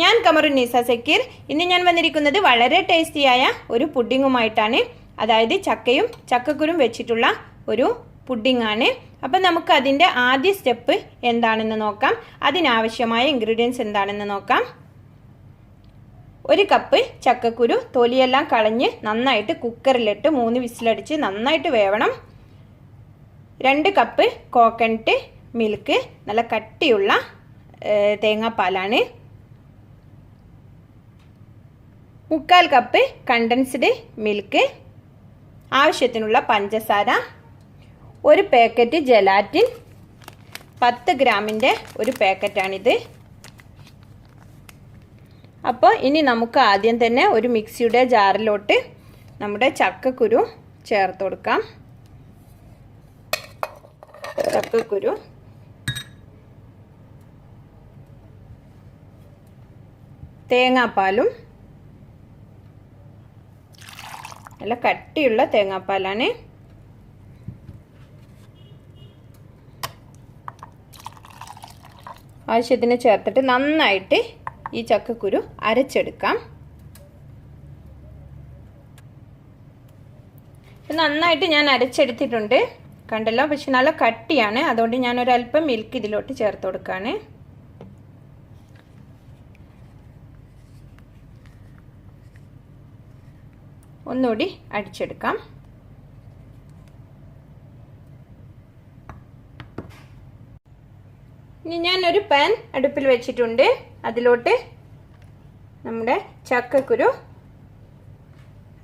ഞാൻ കമറു നിസ സക്കീർ. ഇന്ന് ഞാൻ വന്നിരിക്കുന്നത് വളരെ ടേസ്റ്റിയായ ഒരു പുഡിങ്ങുമായിട്ടാണ്. അതായത് ചക്കയും ചക്കക്കുരും വെച്ചിട്ടുള്ള ഒരു പുഡിങ്ങാണ്. അപ്പം നമുക്ക് അതിന്റെ ആദ്യ സ്റ്റെപ്പ് എന്താണെന്ന് നോക്കാം. അതിനാവശ്യമായ ഇൻഗ്രീഡിയൻസ് എന്താണെന്ന് നോക്കാം. ഒരു കപ്പ് ചക്കക്കുരു തൊലിയെല്ലാം കളഞ്ഞ് നന്നായിട്ട് കുക്കറിലിട്ട് മൂന്ന് വിസിലടിച്ച് നന്നായിട്ട് വേവണം. രണ്ട് കപ്പ് കോക്കനട്ട് മിൽക്ക് നല്ല കട്ടിയുള്ള തേങ്ങാപ്പാലാണ്. മുക്കാൽ കപ്പ് കണ്ടൻസ്ഡ് മിൽക്ക് ആവശ്യത്തിനുള്ള പഞ്ചസാര ഒരു പാക്കറ്റ് ജലാറ്റിൻ പത്ത് ഗ്രാമിന്റെ ഒരു പാക്കറ്റാണിത് അപ്പോൾ ഇനി നമുക്ക് ആദ്യം തന്നെ ഒരു മിക്സിയുടെ ജാറിലോട്ട് നമ്മുടെ ചക്കക്കുരു ചേർത്ത് കൊടുക്കാം. ചക്കക്കുരു. തേങ്ങാപ്പാലും നല്ല കട്ടിയുള്ള തേങ്ങാപ്പാലാണ്. ആവശ്യത്തിന് ചേർത്തിട്ട് നന്നായിട്ട് ഈ ചക്കക്കുരു അരച്ചെടുക്കാം. നന്നായിട്ട് ഞാൻ അരച്ചെടുത്തിട്ടുണ്ട്. കണ്ടല്ലോ? പക്ഷെ നല്ല കട്ടിയാണ്. അതുകൊണ്ട് ഞാനൊരല്പം മിൽക്ക് ഇതിലോട്ട് ചേർത്ത് കൊടുക്കുകയാണ് ഒന്നുകൂടി അടിച്ചെടുക്കാം. ഇനി ഞാനൊരു പാൻ അടുപ്പിൽ വെച്ചിട്ടുണ്ട്. അതിലോട്ട് നമ്മുടെ ചക്കക്കുരു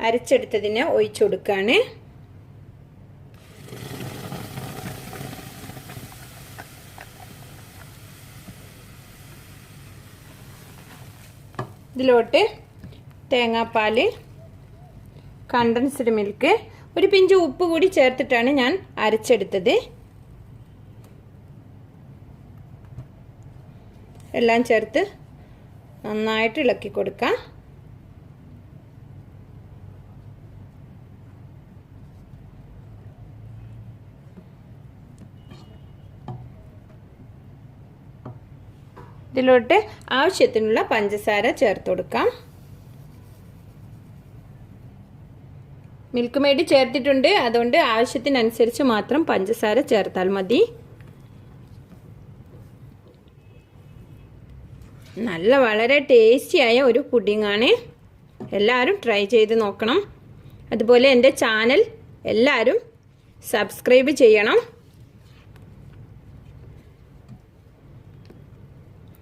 അരച്ചെടുത്തതിനെ ഒഴിച്ചു കൊടുക്കുകയാണ് ഇതിലോട്ട് തേങ്ങാപ്പാൽ കണ്ടൻസ്ഡ് മിൽക്ക് ഒരു പിഞ്ച് ഉപ്പ് കൂടി ചേർത്തിട്ടാണ് ഞാൻ അരച്ചെടുത്തത്. എല്ലാം ചേർത്ത് നന്നായിട്ട് ഇളക്കി കൊടുക്കാം. ഇതിലോട്ട് ആവശ്യത്തിനുള്ള പഞ്ചസാര ചേർത്ത് കൊടുക്കാം. മിൽക്ക് മെയ്ഡ് ചേർത്തിട്ടുണ്ട്. അതുകൊണ്ട് ആവശ്യത്തിനനുസരിച്ച് മാത്രം പഞ്ചസാര ചേർത്താൽ മതി. നല്ല വളരെ ടേസ്റ്റിയായ ഒരു പുഡിങ്ങാണ് എല്ലാവരും ട്രൈ ചെയ്ത് നോക്കണം. അതുപോലെ എന്റെ ചാനൽ എല്ലാവരും സബ്സ്ക്രൈബ് ചെയ്യണം.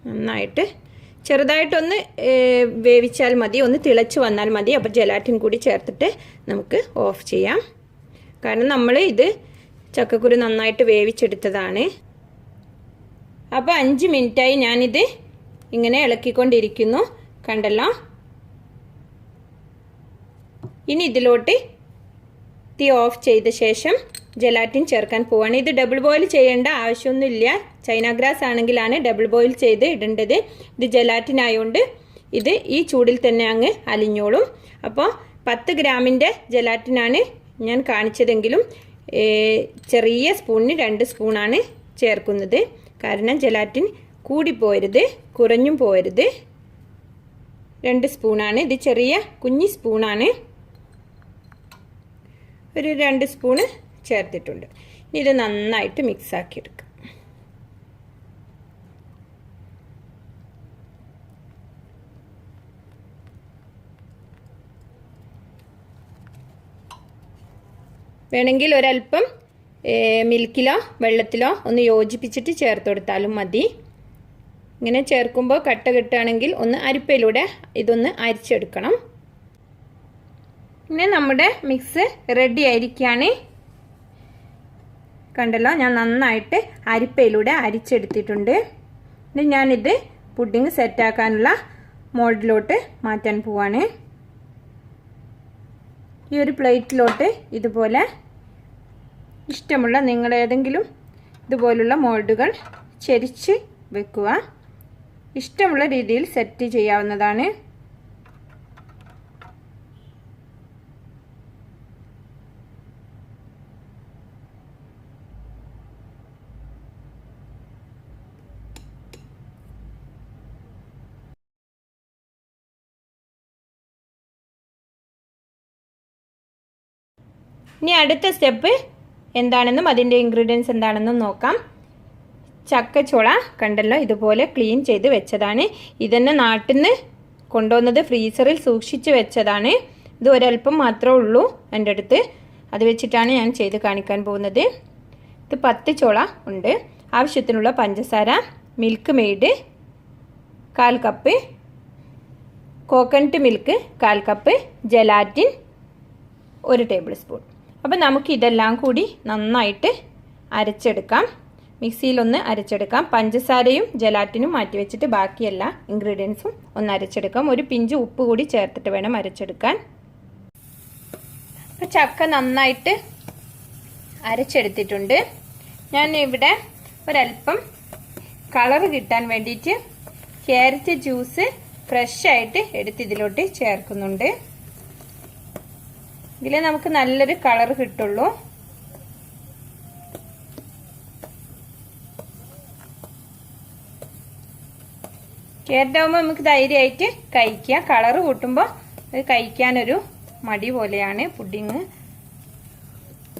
നന്നായിട്ട് ചെറുതായിട്ടൊന്ന് വേവിച്ചാൽ മതി. ഒന്ന് തിളച്ച് വന്നാൽ മതി. അപ്പോൾ ജലാറ്റിൻ കൂടി ചേർത്തിട്ട് നമുക്ക് ഓഫ് ചെയ്യാം. കാരണം നമ്മൾ ഇത് ചക്കക്കുരു നന്നായിട്ട് വേവിച്ചെടുത്തതാണ്. അപ്പോൾ അഞ്ച് മിനിറ്റായി ഞാനിത് ഇങ്ങനെ ഇളക്കിക്കൊണ്ടിരിക്കുന്നു. കണ്ടല്ലോ? ഇനി ഇതിലോട്ട് തീ ഓഫ് ചെയ്ത ശേഷം ജലാറ്റിൻ ചേർക്കാൻ പോവാണ്. ഇത് ഡബിൾ ബോയിൽ ചെയ്യേണ്ട ആവശ്യമൊന്നുമില്ല. ചൈന ഗ്രാസ് ആണെങ്കിലാണ് ഡബിൾ ബോയിൽ ചെയ്ത് ഇടേണ്ടത്. ഇത് ജെലാറ്റിൻ ആയതുകൊണ്ട് ഇത് ഈ ചൂടിൽ തന്നെ അങ്ങ് അലിഞ്ഞോളും. അപ്പോൾ പത്ത് ഗ്രാമിന്റെ ജെലാറ്റിനാണ് ഞാൻ കാണിച്ചതെങ്കിലും ചെറിയ സ്പൂണിന് രണ്ട് സ്പൂണാണ് ചേർക്കുന്നത്. കാരണം ജലാറ്റിൻ കൂടിപ്പോരുത് കുറഞ്ഞും പോരുത് രണ്ട് സ്പൂണാണ്. ഇത് ചെറിയ കുഞ്ഞി സ്പൂണാണ്. ഒരു രണ്ട് സ്പൂണ് ചേർത്തിട്ടുണ്ട്. ഇത് നന്നായിട്ട് മിക്സാക്കി എടുക്കുക എടുക്കാം. വേണമെങ്കിൽ ഒരല്പം മിൽക്കിലോ വെള്ളത്തിലോ ഒന്ന് യോജിപ്പിച്ചിട്ട് ചേർത്ത് കൊടുത്താലും മതി. ഇങ്ങനെ ചേർക്കുമ്പോൾ കട്ട കിട്ടുകയാണെങ്കിൽ ഒന്ന് അരിപ്പയിലൂടെ ഇതൊന്ന് അരിച്ചെടുക്കണം. പിന്നെ നമ്മുടെ മിക്സ് റെഡി ആയിരിക്കുകയാണ്. കണ്ടല്ലോ ഞാൻ നന്നായിട്ട് അരിപ്പയിലൂടെ അരിച്ചെടുത്തിട്ടുണ്ട്. ഇനി ഞാനിത് പുഡിങ് സെറ്റാക്കാനുള്ള മോൾഡിലോട്ട് മാറ്റാൻ പോവാണ്. ഈ ഒരു പ്ലേറ്റിലോട്ട് ഇതുപോലെ ഇഷ്ടമുള്ള നിങ്ങൾ നിങ്ങളേതെങ്കിലും ഇതുപോലുള്ള മോൾഡുകൾ ചെരിച്ച് വെക്കുക. ഇഷ്ടമുള്ള രീതിയിൽ സെറ്റ് ചെയ്യാവുന്നതാണ്. ഇനി അടുത്ത സ്റ്റെപ്പ് എന്താണെന്നും അതിന്റെ ഇൻഗ്രീഡിയൻസ് എന്താണെന്നും നോക്കാം. ചക്കച്ചുള കണ്ടല്ലോ ഇതുപോലെ ക്ലീൻ ചെയ്ത് വെച്ചതാണ്. ഇതന്നെ നാട്ടിൽ നിന്ന് കൊണ്ടുവന്നത് ഫ്രീസറിൽ സൂക്ഷിച്ച് വെച്ചതാണ്. ഇത് ഒരല്പം മാത്രമേ ഉള്ളൂ എന്റെ അടുത്ത്. അത് വെച്ചിട്ടാണ് ഞാൻ ചെയ്ത് കാണിക്കാൻ പോകുന്നത്. ഇത് പത്ത് ചുള ഉണ്ട്. ആവശ്യത്തിനുള്ള പഞ്ചസാര മിൽക്ക് മെയ്ഡ് കാൽ കപ്പ് കോക്കനട്ട് മിൽക്ക് കാൽ കപ്പ് ജലാറ്റിൻ ഒരു ടേബിൾ സ്പൂൺ അപ്പോൾ നമുക്ക് ഇതെല്ലാം കൂടി നന്നായിട്ട് അരച്ചെടുക്കാം. മിക്സിയിലൊന്ന് അരച്ചെടുക്കാം. പഞ്ചസാരയും ജലാറ്റിനും മാറ്റി വെച്ചിട്ട് ബാക്കി ഇൻഗ്രീഡിയൻസും ഒന്ന് അരച്ചെടുക്കാം. ഒരു പിഞ്ച് ഉപ്പ് കൂടി ചേർത്തിട്ട് വേണം അരച്ചെടുക്കാൻ. അപ്പം ചക്ക നന്നായിട്ട് അരച്ചെടുത്തിട്ടുണ്ട്. ഞാൻ ഇവിടെ ഒരല്പം കളർ കിട്ടാൻ വേണ്ടിയിട്ട് ക്യാരറ്റ് ജ്യൂസ് ഫ്രഷ് ആയിട്ട് എടുത്ത് ഇതിലോട്ട് ചേർക്കുന്നുണ്ട്. ഇതിൽ നമുക്ക് നല്ലൊരു കളർ കിട്ടുള്ളൂ. കേട്ടാവുമ്പോൾ നമുക്ക് ധൈര്യമായിട്ട് കഴിക്കാം കളർ കൂട്ടുമ്പോൾ അത് കഴിക്കാനൊരു മടി പോലെയാണ് പുഡിങ്.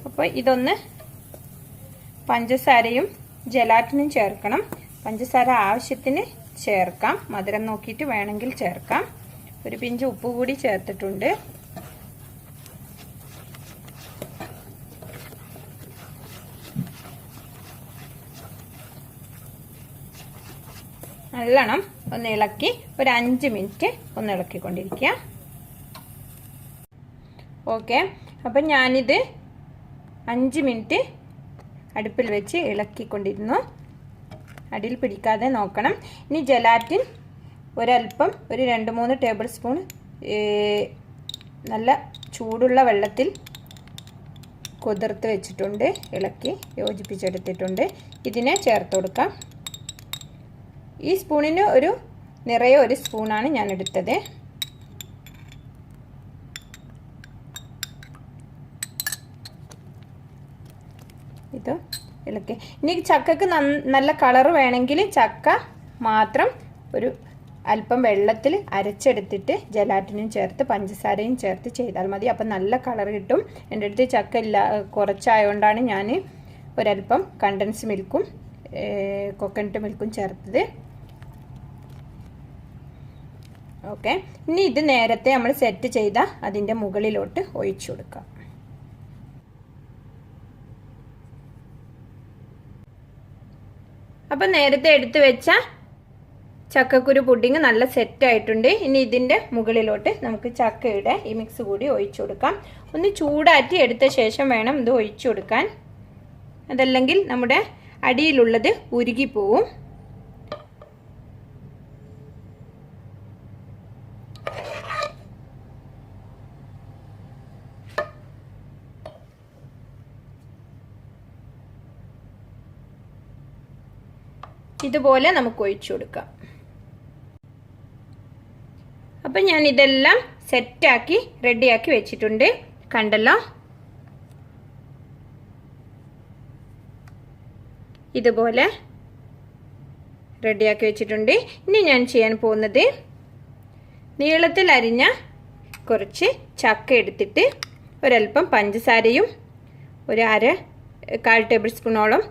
അപ്പോൾ ഇതൊന്ന് പഞ്ചസാരയും ജലാറ്റിനും ചേർക്കണം. പഞ്ചസാര ആവശ്യത്തിന് ചേർക്കാം. മധുരം നോക്കിയിട്ട് വേണമെങ്കിൽ ചേർക്കാം. ഒരു പിഞ്ച് ഉപ്പ് കൂടി ചേർത്തിട്ടുണ്ട്. നല്ലോണം ഒന്ന് ഇളക്കി ഒരു അഞ്ച് മിനിറ്റ് ഒന്ന് ഇളക്കിക്കൊണ്ടിരിക്കുക. ഓക്കെ. അപ്പം ഞാനിത് അഞ്ച് മിനിറ്റ് അടുപ്പിൽ വെച്ച് ഇളക്കിക്കൊണ്ടിരുന്നു. അടിയിൽ പിടിക്കാതെ നോക്കണം. ഇനി ജലാറ്റിൻ ഒരൽപ്പം ഒരു രണ്ട് മൂന്ന് ടേബിൾ സ്പൂൺ നല്ല ചൂടുള്ള വെള്ളത്തിൽ കുതിർത്ത് വെച്ചിട്ടുണ്ട്. ഇളക്കി യോജിപ്പിച്ചെടുത്തിട്ടുണ്ട്. ഇതിനെ ചേർത്ത് കൊടുക്കാം. ഈ സ്പൂണിന് ഒരു നിറയെ ഒരു സ്പൂണാണ് ഞാൻ എടുത്തത് ഇത് ഇളക്കി ഇനി ചക്കക്ക് നല്ല കളർ വേണമെങ്കിൽ ചക്ക മാത്രം ഒരു അല്പം വെള്ളത്തിൽ അരച്ചെടുത്തിട്ട് ജലാറ്റിനും ചേർത്ത് പഞ്ചസാരയും ചേർത്ത് ചെയ്താൽ മതി. അപ്പം നല്ല കളർ കിട്ടും. എന്റെ അടുത്ത് ചക്ക ഇല്ല കുറച്ചായതുകൊണ്ടാണ് ഞാൻ ഒരല്പം കണ്ടൻസ് മിൽക്കും കൊക്കനട്ട് മിൽക്കും ചേർത്തത്. ഓക്കെ ഇനി ഇത് നേരത്തെ നമ്മൾ സെറ്റ് ചെയ്ത അതിന്റെ മുകളിലോട്ട് ഒഴിച്ചു കൊടുക്കാം. അപ്പം നേരത്തെ എടുത്തു വെച്ച ചക്കക്കുരു പുഡിങ് നല്ല സെറ്റ് ആയിട്ടുണ്ട്. ഇനി ഇതിന്റെ മുകളിലോട്ട് നമുക്ക് ചക്കയുടെ ഈ മിക്സ് കൂടി ഒഴിച്ചു കൊടുക്കാം. ഒന്ന് ചൂടാറ്റി എടുത്ത ശേഷം വേണം ഇത് ഒഴിച്ചു കൊടുക്കാൻ. അതല്ലെങ്കിൽ നമ്മുടെ അടിയിലുള്ളത് ഉരുകിപ്പോവും ഇതുപോലെ നമുക്ക് ഒഴിച്ചു കൊടുക്കാം. അപ്പം ഞാൻ ഇതെല്ലാം സെറ്റാക്കി റെഡിയാക്കി വെച്ചിട്ടുണ്ട്. കണ്ടല്ലോ? ഇതുപോലെ റെഡിയാക്കി വെച്ചിട്ടുണ്ട്. ഇനി ഞാൻ ചെയ്യാൻ പോകുന്നത് നീളത്തിൽ അരിഞ്ഞ കുറച്ച് ചക്ക എടുത്തിട്ട് ഒരൽപ്പം പഞ്ചസാരയും ഒരു അര കാൽ ടേബിൾ സ്പൂണോളം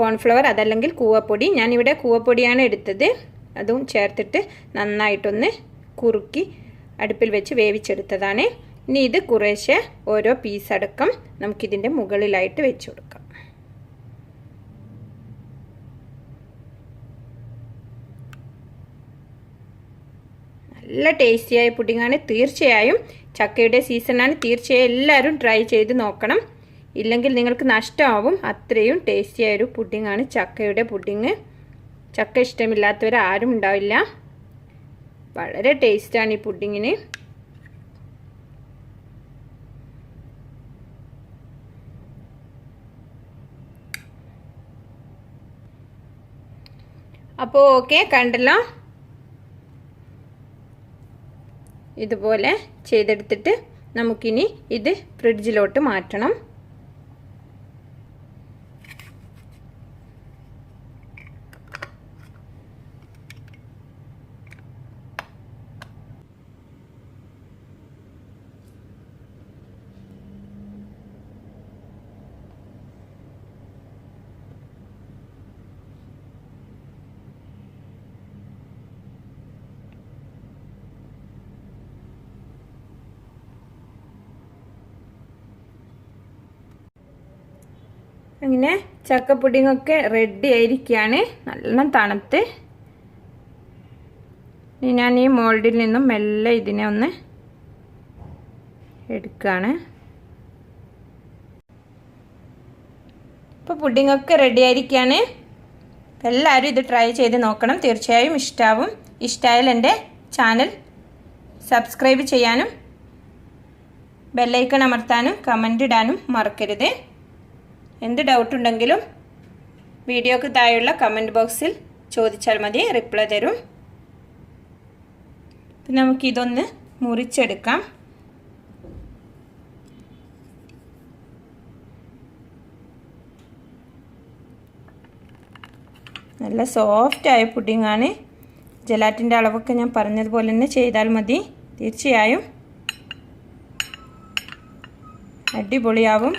കോൺഫ്ലവർ അതല്ലെങ്കിൽ കൂവപ്പൊടി. ഞാനിവിടെ കൂവപ്പൊടിയാണ് എടുത്തത്. അതും ചേർത്തിട്ട് നന്നായിട്ടൊന്ന് കുറുക്കി അടുപ്പിൽ വെച്ച് വേവിച്ചെടുത്തതാണ്. ഇനി ഇത് കുറേശ്ശെ ഓരോ പീസ് അടക്കം നമുക്കിതിന്റെ മുകളിലായിട്ട് വെച്ച് കൊടുക്കാം. നല്ല ടേസ്റ്റിയായ പുഡിങ്ങാണ്. തീർച്ചയായും ചക്കയുടെ സീസണാണ് തീർച്ചയായും എല്ലാവരും ട്രൈ ചെയ്ത് നോക്കണം. ഇല്ലെങ്കിൽ നിങ്ങൾക്ക് നഷ്ടമാവും. അത്രയും ടേസ്റ്റിയായ ഒരു പുഡിങ്ങാണ് ചക്കയുടെ പുഡിങ് ചക്ക ഇഷ്ടമില്ലാത്തവർ ആരും ഉണ്ടാവില്ല. വളരെ ടേസ്റ്റാണ് ഈ പുഡിങ്ങിന് അപ്പോൾ ഓക്കെ കണ്ടല്ലോ. ഇതുപോലെ ചെയ്തെടുത്തിട്ട് നമുക്കിനി ഇത് ഫ്രിഡ്ജിലോട്ട് മാറ്റണം. അങ്ങനെ ചക്ക പുഡിങ്ങൊക്കെ റെഡി ആയിരിക്കുകയാണ്. നല്ല തണുത്ത്. ഞാൻ ഈ മോൾഡിൽ നിന്നും മെല്ലെ ഇതിനെ ഒന്ന് എടുക്കുകയാണ്. ഇപ്പോൾ പുഡിങ്ങൊക്കെ റെഡി ആയിരിക്കുകയാണ്. എല്ലാവരും ഇത് ട്രൈ ചെയ്ത് നോക്കണം. തീർച്ചയായും ഇഷ്ടാവും. ഇഷ്ടമായാൽ എന്റെ ചാനൽ സബ്സ്ക്രൈബ് ചെയ്യാനും ബെല്ലൈക്കൺ അമർത്താനും കമന്റ് ഇടാനും മറക്കരുത്. എന്ത് ഡൗട്ട് ഉണ്ടെങ്കിലും വീഡിയോക്ക് താഴെയുള്ള കമന്റ് ബോക്സിൽ ചോദിച്ചാൽ മതി റിപ്ലൈ തരും. നമുക്കിതൊന്ന് മുറിച്ചെടുക്കാം. നല്ല സോഫ്റ്റ് ആയ പുഡിങ്ങാണ് ജലാറ്റിന്റെ അളവൊക്കെ ഞാൻ പറഞ്ഞതുപോലെ തന്നെ ചെയ്താൽ മതി തീർച്ചയായും. അടിപൊളിയാവും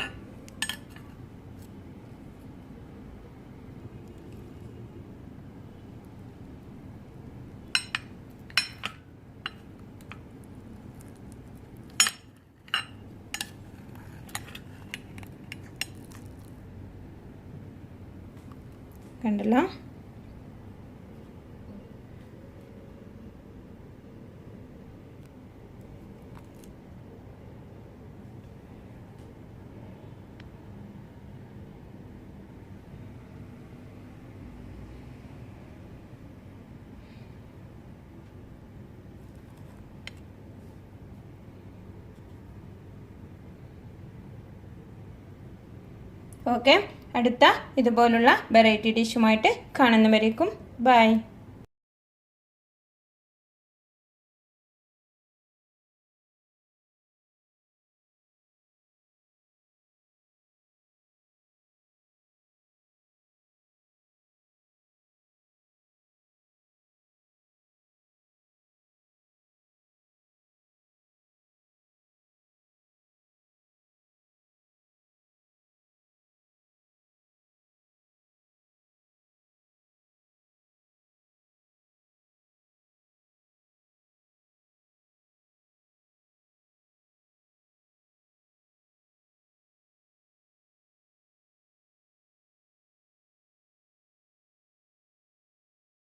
കണ്ടല്ലോ ഓക്കെ അടുത്ത ഇതുപോലുള്ള വെറൈറ്റി ഡിഷുമായിട്ട് കാണുന്നവരേക്കും ബൈ